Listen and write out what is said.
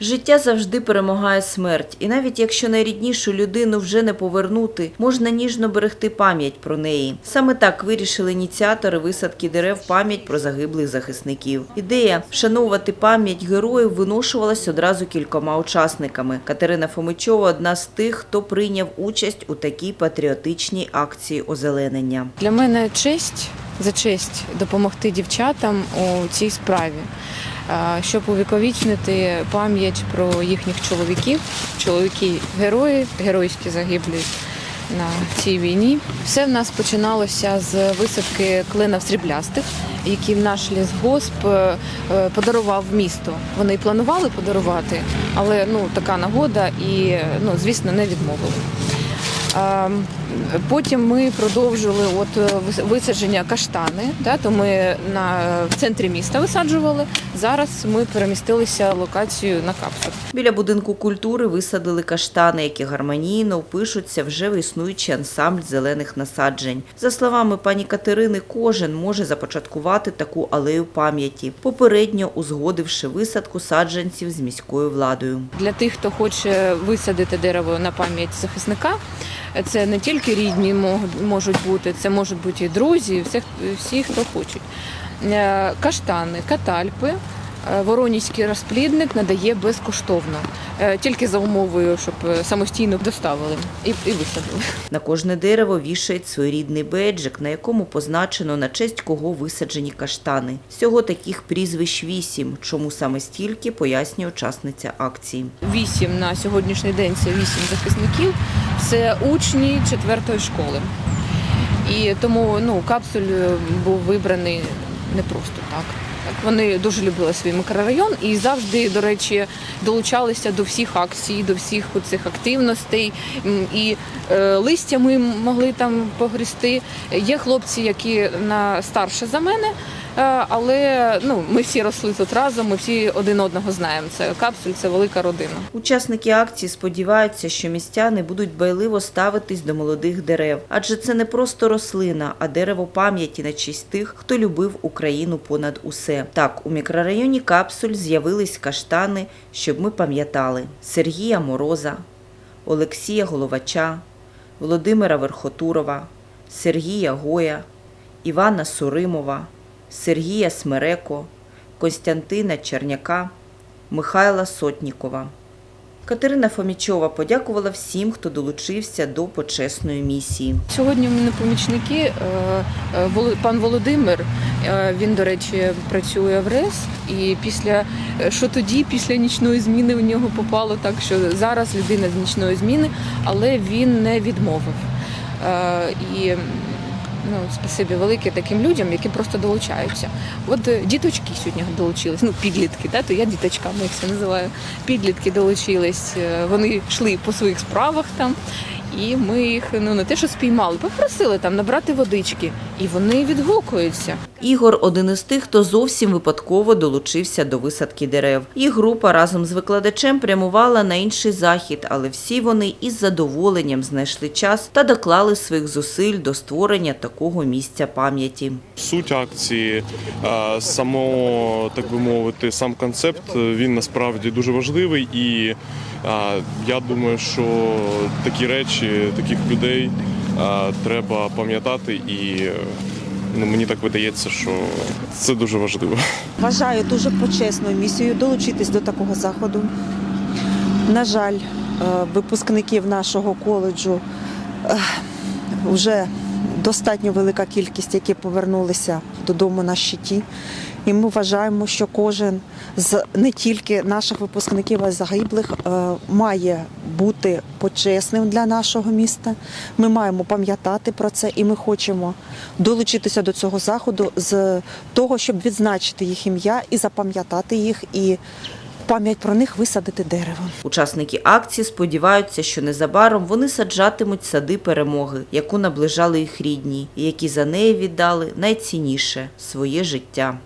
Життя завжди перемагає смерть, і навіть якщо найріднішу людину вже не повернути, можна ніжно берегти пам'ять про неї. Саме так вирішили ініціатори висадки дерев пам'ять про загиблих захисників. Ідея вшановувати пам'ять героїв виношувалась одразу кількома учасниками. Катерина Фомичова одна з тих, хто прийняв участь у такій патріотичній акції озеленення. Для мене честь за честь допомогти дівчатам у цій справі, щоб увіковічнити пам'ять про їхніх чоловіків, чоловіки герої, геройські загиблі на цій війні. Все в нас починалося з висадки клинів сріблястих, які наш лісгосп е, е, подарував місто. Вони й планували подарувати, але ну така нагода і ну звісно не відмовили. Потім ми продовжили от е, висадження каштани. Да, то ми на в центрі міста висаджували. Зараз ми перемістилися локацію на капсуль. Біля будинку культури висадили каштани, які гармонійно впишуться вже в існуючий ансамбль зелених насаджень. За словами пані Катерини, кожен може започаткувати таку алею пам'яті, попередньо узгодивши висадку саджанців з міською владою. Для тих, хто хоче висадити дерево на пам'ять захисника, це не тільки рідні можуть бути, це можуть бути і друзі, всі, всі хто хочуть. Е, Каштани, катальпи. Е, Воронівський розплідник надає безкоштовно, Е, тільки за умовою, щоб е, самостійно доставили і, і висадили. На кожне дерево вішають своєрідний бейджик, на якому позначено на честь кого висаджені каштани. Всього таких прізвищ вісім. Чому саме стільки пояснює учасниця акції. Вісім на сьогоднішній день це вісім захисників. Це учні четвертої школи. І тому ну, капсуль був вибраний не просто так. Вони дуже любили свій мікрорайон і завжди, до речі, долучалися до всіх акцій, до всіх цих активностей. І е, листя ми могли там погрісти. Є хлопці, які на старше за мене, але ну, ми всі росли тут разом, ми всі один одного знаємо. Це капсуль, це велика родина. Учасники акції сподіваються, що містяни будуть байливо ставитись до молодих дерев, адже це не просто рослина, а дерево пам'яті на честь тих, хто любив Україну понад усе. Так, у мікрорайоні капсуль з'явились каштани, щоб ми пам'ятали Сергія Мороза, Олексія Головача, Володимира Верхотурова, Сергія Гоя, Івана Суримова, Сергія Смереко, Костянтина Черняка, Михайла Сотнікова. Катерина Фомічова подякувала всім, хто долучився до почесної місії. Сьогодні у мене помічники. е, е, Пан Володимир, е, він, до речі, працює в РЕС, і після що тоді, після нічної зміни, у нього попало так, що зараз людина з нічної зміни, але він не відмовив. І ну, спасибі велике таким людям, які просто долучаються. От е, діточки сьогодні долучились, ну підлітки, да, то я діточками їх все називаю. Підлітки долучились, е, вони йшли по своїх справах там. І ми їх ну не те, що спіймали, попросили там набрати водички, і вони відгукуються. Ігор один із тих, хто зовсім випадково долучився до висадки дерев. Їх група разом з викладачем прямувала на інший захід, але всі вони із задоволенням знайшли час та доклали своїх зусиль до створення такого місця пам'яті. Суть акції, само так би мовити, сам концепт він насправді дуже важливий, і я думаю, що такі речі, таких людей треба пам'ятати, і ну, мені так видається, що це дуже важливо. Вважаю дуже почесною місією долучитись до такого заходу. На жаль, е, випускників нашого коледжу е, вже достатньо велика кількість, які повернулися додому на щиті. І ми вважаємо, що кожен з не тільки наших випускників, а й загиблих е, має бути почесним для нашого міста. Ми маємо пам'ятати про це, і ми хочемо долучитися до цього заходу з того, щоб відзначити їх ім'я і запам'ятати їх, і пам'ять про них висадити дерево. Учасники акції сподіваються, що незабаром вони саджатимуть сади перемоги, яку наближали їх рідні, і які за неї віддали найцінніше своє життя.